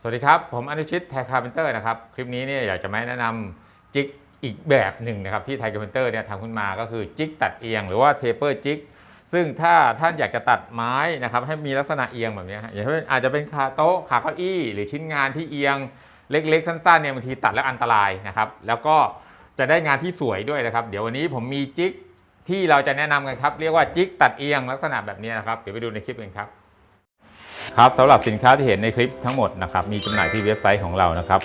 สวัสดีครับ ผมอนุชิตไทยคาร์เพนเตอร์นะครับ คลิปนี้เนี่ยอยากจะมาแนะนำจิกอีกแบบหนึ่งนะครับที่ไทยคาร์เพนเตอร์เนี่ยทำขึ้นมาก็คือจิกตัดเอียงหรือว่าเทเปอร์จิกซึ่งถ้าท่านอยากจะตัดไม้นะครับให้มีลักษณะเอียงแบบนี้อย่างเช่นอาจจะเป็นขาโต๊ะขาเก้าอี้ หรือชิ้นงานที่เอียงเล็กๆ สั้นๆเนี่ยบางทีตัดแล้วอันตรายนะครับแล้วก็จะได้งานที่สวยด้วยนะครับ เดี๋ยววันนี้ผมมีจิกที่เราจะแนะนำกันครับเรียกว่าจิกตัดเอียงลักษณะแบบนี้นะครับเดี๋ยวไปดูในคลิปกันครับ ครับสำหรับสินค้าที่เห็นในคลิปทั้งหมดนะครับมีจำหน่ายที่เว็บไซต์ของเรานะครับ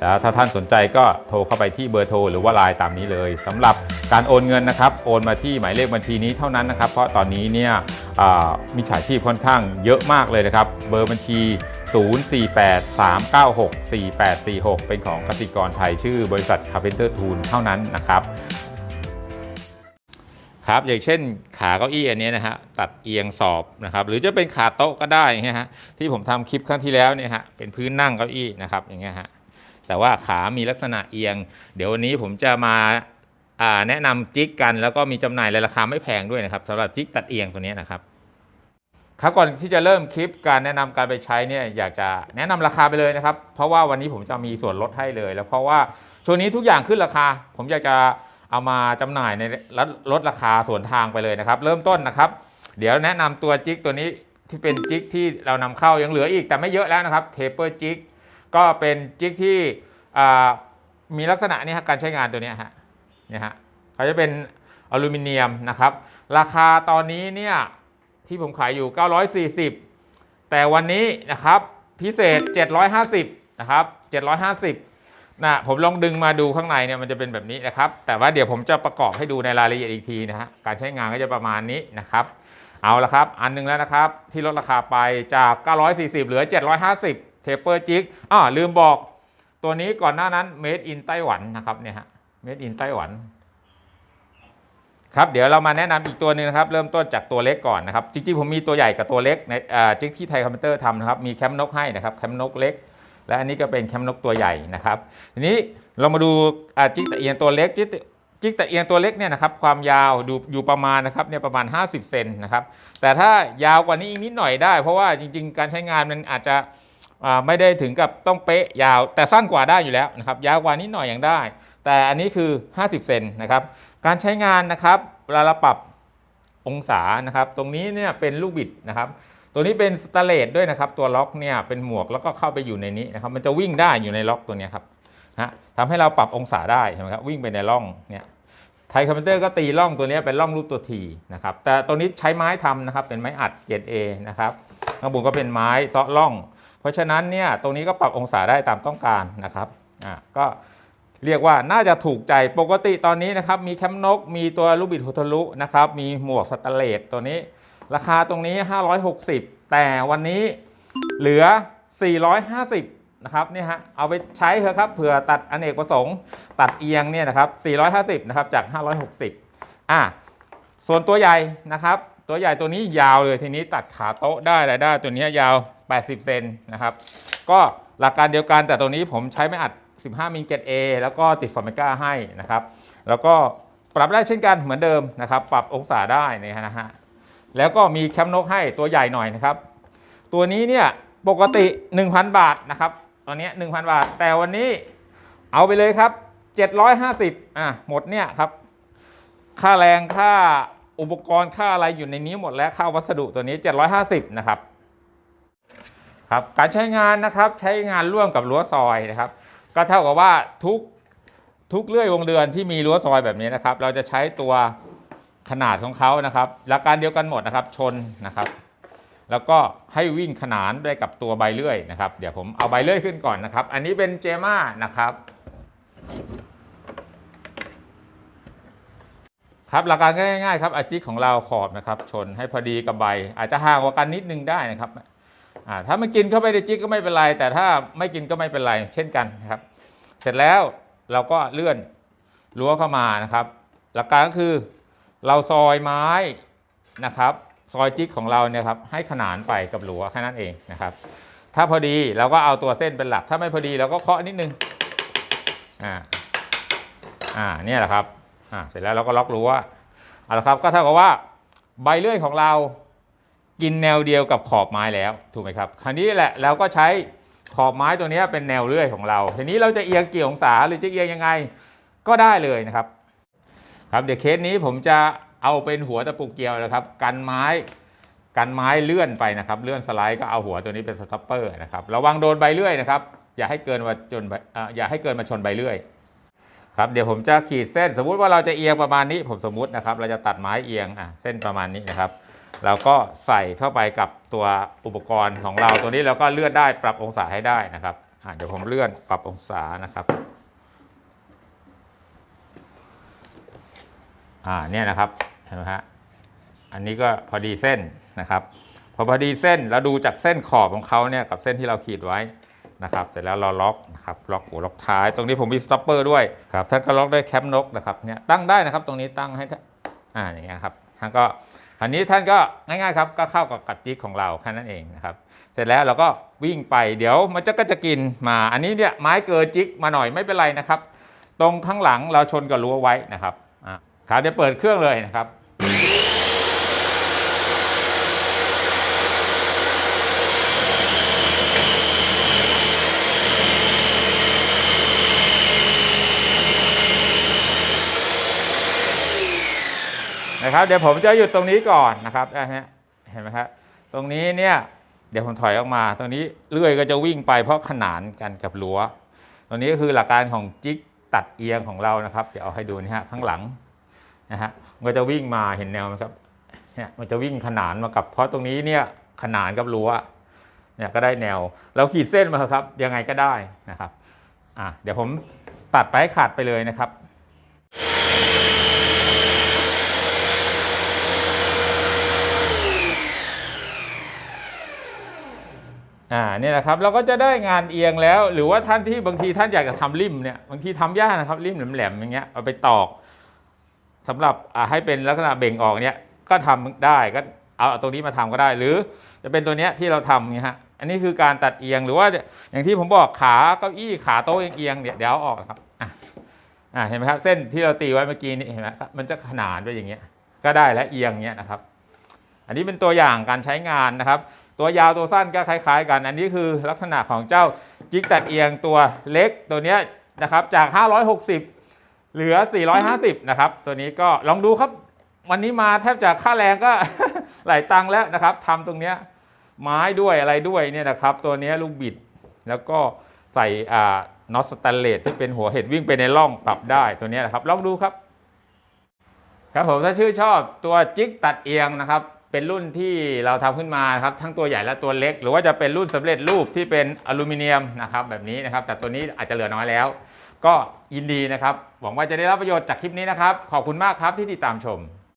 แล้วถ้าท่านสนใจก็โทรเข้าไปที่เบอร์โทรหรือว่าไลน์ตามนี้เลยสำหรับการโอนเงินนะครับโอนมาที่หมายเลขบัญชีนี้เท่านั้นนะครับ เพราะตอนนี้เนี่ยมิจฉาชีพค่อนข้างเยอะมากเลยนะครับ เบอร์บัญชี 0483964846 เป็นของกสิกรไทยชื่อบริษัท Carpenter Tool เท่านั้นนะครับ ครับอย่างเช่นขาเก้าอี้อันนี้นะฮะตัดเอียงสอบนะครับหรือจะเป็นขาโต๊ะก็ได้เงี้ยฮะที่ผมทำคลิปครั้งที่แล้วเนี่ยฮะเป็นพื้นนั่งเก้าอี้นะครับอย่างเงี้ยฮะแต่ว่าขามีลักษณะเอียง เดี๋ยววันนี้ผมจะมาแนะนำจิกกันแล้วก็มีจำหน่ายในราคาไม่แพงด้วยนะครับสำหรับจิกตัดเอียงตัวนี้นะครับครับก่อนที่จะเริ่มคลิปการแนะนำการไปใช้เนี่ยอยากจะแนะนำราคาไปเลยนะครับ เพราะว่าวันนี้ผมจะมีส่วนลดให้เลย แล้วเพราะว่าช่วงนี้ทุกอย่างขึ้นราคา ผมอยากจะ เอามาจำหน่ายในลดลดราคาส่วนทางไปเลยนะครับ เริ่มต้นนะครับ เดี๋ยวแนะนำตัวจิกตัวนี้ที่เป็นจิกที่เรานำเข้ายังเหลืออีกแต่ไม่เยอะแล้วนะครับเทเปอร์จิกก็เป็นจิกที่มีลักษณะนี้การใช้งานตัวนี้ฮะเนี่ยฮะเขาจะเป็นอลูมิเนียมนะครับ ราคาตอนนี้เนี่ยที่ผมขายอยู่ 940 แต่วันนี้นะครับพิเศษ 750 นะครับ 750 นะผมลองดึงมาดูข้างในเนี่ยมันจะเป็นแบบนี้นะครับ แต่ว่าเดี๋ยวผมจะประกอบให้ดูในรายละเอียดอีกทีนะฮะการใช้งานก็จะประมาณนี้นะครับ เอาละครับ อันหนึงแล้วนะครับ ที่ลดราคาไปจาก 940 เหลือ 750 เทปเปอร์จิกอ่าลืมบอก ตัวนี้ก่อนหน้านั้น made in ไต้หวันนะครับเนี่ยฮะ made in ไต้หวันครับเดี๋ยวเรามาแนะนำอีกตัวหนึงนะครับ เริ่มต้นจากตัวเล็กก่อนนะครับ จริงๆ ผมมีตัวใหญ่กับตัวเล็กในจิ๊กที่ไทยคอมพิวเตอร์ทำนะครับ มีแคมนกให้นะครับ แคมนกเล็ก และอันนี้ก็เป็นแคมนกตัวใหญ่นะครับทีนี้เรามาดูจิกตะเอียงตัวเล็กจิกตะจิกตะเอียงตัวเล็กเนี่ยนะครับความยาวดูอยู่ประมาณนะครับเนี่ยประมาณ 50 เซนนะครับแต่ถ้ายาวกว่านี้อีกนิดหน่อยได้ เพราะว่าจริง ๆ การใช้งานมันอาจจะไม่ได้ถึงกับต้องเป๊ะยาว แต่สั้นกว่าได้อยู่แล้วนะครับยาวกว่านิดหน่อยยังได้ แต่อันนี้คือ 50 เซนนะครับการใช้งานนะครับเวลาเราปรับองศานะครับ ตรงนี้เนี่ยเป็นลูกบิดนะครับ ตัวนี้เป็นสแตเลสด้วยนะครับ ตัวล็อกเนี่ยเป็นหมวกแล้วก็เข้าไปอยู่ในนี้นะครับ มันจะวิ่งได้อยู่ในล็อกตัวนี้ครับฮะทำให้เราปรับองศาได้ใช่ไหมครับวิ่งไปในร่องเนี่ยไทยคอมพิวเตอร์ก็ตีร่องตัวนี้เป็นร่องรูปตัวทีนะครับ แต่ตัวนี้ใช้ไม้ทำนะครับ เป็นไม้อัดเกรด A นะครับข้างบนก็เป็นไม้เซาะร่อง เพราะฉะนั้นเนี่ยตรงนี้ก็ปรับองศาได้ตามต้องการนะครับอ่าก็เรียกว่าน่าจะถูกใจปกติตอนนี้นะครับ มีแคมนก มีตัวลูกบิดโฮทะลุนะครับ มีหมวกสแตเลสตัวนี้ ราคาตรงนี้ 560 แต่วันนี้เหลือ 450 นะครับนี่ฮะเอาไปใช้เถอะครับเผื่อตัดอเนกประสงค์ ตัดเอียงเนี่ยนะครับ 450 นะครับจาก 560 อะส่วนตัวใหญ่นะครับ ตัวใหญ่ตัวนี้ยาวเลยทีนี้ตัดขาโต๊ะได้อะไรได้ตัวนี้ยาว 80 เซนนะครับ ก็หลักการเดียวกันแต่ตัวนี้ผมใช้ไม่อัด 15 มิลเกต A แล้วก็ติดฟอร์มิก้าให้นะครับ แล้วก็ปรับได้เช่นกันเหมือนเดิมนะครับ ปรับองศาได้นี่นะฮะ แล้วก็มีแคมนกให้ตัวใหญ่หน่อยนะครับ ตัวนี้เนี่ยปกติ 1,000 บาทนะครับ ตอนนี้ 1,000 บาท แต่วันนี้เอาไปเลยครับ 750อะหมดเนี่ยครับ ค่าแรงค่าอุปกรณ์ค่าอะไรอยู่ในนี้หมดแล้วค่าวัสดุตัวนี้ 750 นะครับครับการใช้งานนะครับใช้งานร่วมกับรั้วซอยนะครับ ก็เท่ากับว่าทุกทุกเลื่อยวงเดือนที่มีรั้วซอยแบบนี้นะครับ เราจะใช้ตัว ขนาดของเขานะครับหลักการเดียวกันหมดนะครับชนนะครับ แล้วก็ให้วิ่งขนานได้กับตัวใบเลื่อยนะครับ เดี๋ยวผมเอาใบเลื่อยขึ้นก่อนนะครับ อันนี้เป็นเจม่านะครับครับหลักการง่ายๆครับอาจิกของเราขอบนะครับชนให้พอดีกับใบ อาจจะห่างกว่ากันนิดนึงได้นะครับถ้ามันกินเข้าไปในจิกก็ไม่เป็นไร แต่ถ้าไม่กินก็ไม่เป็นไรเช่นกันนะครับ เสร็จแล้วเราก็เลื่อนรั้วเข้ามานะครับ หลักการก็คือ เราซอยไม้นะครับ ซอยจิกของเราเนี่ยครับให้ขนานไปกับรั้วแค่นั้นเองนะครับ ถ้าพอดีเราก็เอาตัวเส้นเป็นหลัก ถ้าไม่พอดีเราก็เคาะนิดนึงอ่าอ่าเนี่ยแหละครับอ่าเสร็จแล้วเราก็ล็อกรั้วเอาละครับก็เท่ากับว่าใบเลื่อยของเรากินแนวเดียวกับขอบไม้แล้วถูกไหมครับ คราวนี้แหละเราก็ใช้ขอบไม้ตัวนี้เป็นแนวเลื่อยของเรา ทีนี้เราจะเอียงกี่องศาหรือจะเอียงยังไงก็ได้เลยนะครับ ครับเดี๋ยวเคสนี้ผมจะเอาเป็นหัวตะปูเกลียวนะครับ กันไม้กันไม้เลื่อนไปนะครับ เลื่อนสไลด์ก็เอาหัวตัวนี้เป็นสต็อปเปอร์นะครับระวังโดนใบเลื่อยนะครับ อย่าให้เกินมาจนอย่าให้เกินมาชนใบเลื่อยครับเดี๋ยวผมจะขีดเส้น สมมุติว่าเราจะเอียงประมาณนี้ ผมสมมุตินะครับ เราจะตัดไม้เอียงอะเส้นประมาณนี้นะครับเราก็ใส่เข้าไปกับตัวอุปกรณ์ของเราตัวนี้เราก็เลื่อนได้ปรับองศาให้ได้นะครับเดี๋ยวผมเลื่อนปรับองศานะครับ อ่าเนี่ยนะครับเห็นไหมฮะอันนี้ก็พอดีเส้นนะครับ พอพอดีเส้นแล้วดูจากเส้นขอบของเขาเนี่ยกับเส้นที่เราขีดไว้นะครับเสร็จแล้วเราล็อกนะครับล็อกหัวล็อกท้าย ตรงนี้ผมมีสต็อปเปอร์ด้วยครับท่านก็ล็อกด้วยแคปนกนะครับเนี่ยตั้งได้นะครับตรงนี้ตั้งให้ท่านอ่าอย่างเงี้ยครับท่านก็อันนี้ท่านก็ง่ายๆครับก็เข้ากับกัดจิ๊กของเราแค่นั้นเองนะครับเสร็จแล้วเราก็วิ่งไปเดี๋ยวมันจะก็จะกินมาอันนี้เนี่ยไม้เกินจิ๊กมาหน่อยไม่เป็นไรนะครับ ตรงข้างหลังเราชนกับรั้วไว้นะครับอะ ครับเดี๋ยวเปิดเครื่องเลยนะครับนะครับเดี๋ยวผมจะหยุดตรงนี้ก่อนนะครับนะฮะเห็นไหมครับตรงนี้เนี่ยเดี๋ยวผมถอยออกมา ตรงนี้เลื่อยก็จะวิ่งไปเพราะขนานกันกับรั้วตรงนี้ก็คือหลักการของจิ๊กตัดเอียงของเรานะครับ เดี๋ยวเอาให้ดูนี่ฮะข้างหลัง นะฮะมันก็จะวิ่งมาเห็นแนวไหมครับเนี่ยมันจะวิ่งขนานมากับ เพราะตรงนี้เนี่ยขนานกับรั้วเนี่ยก็ได้แนว เราขีดเส้นมาครับ ยังไงก็ได้นะครับอะเดี๋ยวผมตัดไปให้ขาดไปเลยนะครับอ่าเนี่ยนะครับเราก็จะได้งานเอียงแล้ว หรือว่าท่านที่บางทีท่านอยากจะทำริมเนี่ยบางทีทำยากนะครับริมแหลมๆอย่างเงี้ยเอาไปตอก สำหรับให้เป็นลักษณะเบ่งออกเนี่ยก็ทำได้ก็เอาตรงนี้มาทำก็ได้ หรือจะเป็นตัวเนี้ยที่เราทำเนี่ยฮะอันนี้คือการตัดเอียงหรือว่าอย่างที่ผมบอกขาเก้าอี้ขาโต๊ะเอียงเนี่ยเดี๋ยวเอาออกนะครับอ่าเห็นไหมครับเส้นที่เราตีไว้เมื่อกี้นี่เห็นไหมครับมันจะขนานไปอย่างเงี้ยก็ได้และเอียงเงี้ยนะครับ อันนี้เป็นตัวอย่างการใช้งานนะครับ ตัวยาวตัวสั้นก็คล้าย ๆ กัน อันนี้คือลักษณะของเจ้าจิกตัดเอียงตัวเล็กตัวเนี้ยนะครับจาก 560 เหลือ 450 นะครับ ตัวนี้ก็ลองดูครับ วันนี้มาแทบจะค่าแรงก็หลายตังค์แล้วนะครับทำตรงเนี้ยไม้ด้วยอะไรด้วยเนี่ยนะครับ ตัวนี้ลูกบิดแล้วก็ใส่อ่าน็อตสแตนเลสที่เป็นหัวเห็ดวิ่งไปในร่องปรับได้ตัวนี้นะครับ ลองดูครับ ครับผมถ้าชื่นชอบตัวจิกตัดเอียงนะครับ เป็นรุ่นที่เราทำขึ้นมาครับ ทั้งตัวใหญ่และตัวเล็ก หรือว่าจะเป็นรุ่นสำเร็จรูปที่เป็นอลูมิเนียมนะครับ แบบนี้นะครับ แต่ตัวนี้อาจจะเหลือน้อยแล้ว ก็ยินดีนะครับ หวังว่าจะได้รับประโยชน์จากคลิปนี้นะครับ ขอบคุณมากครับที่ติดตามชม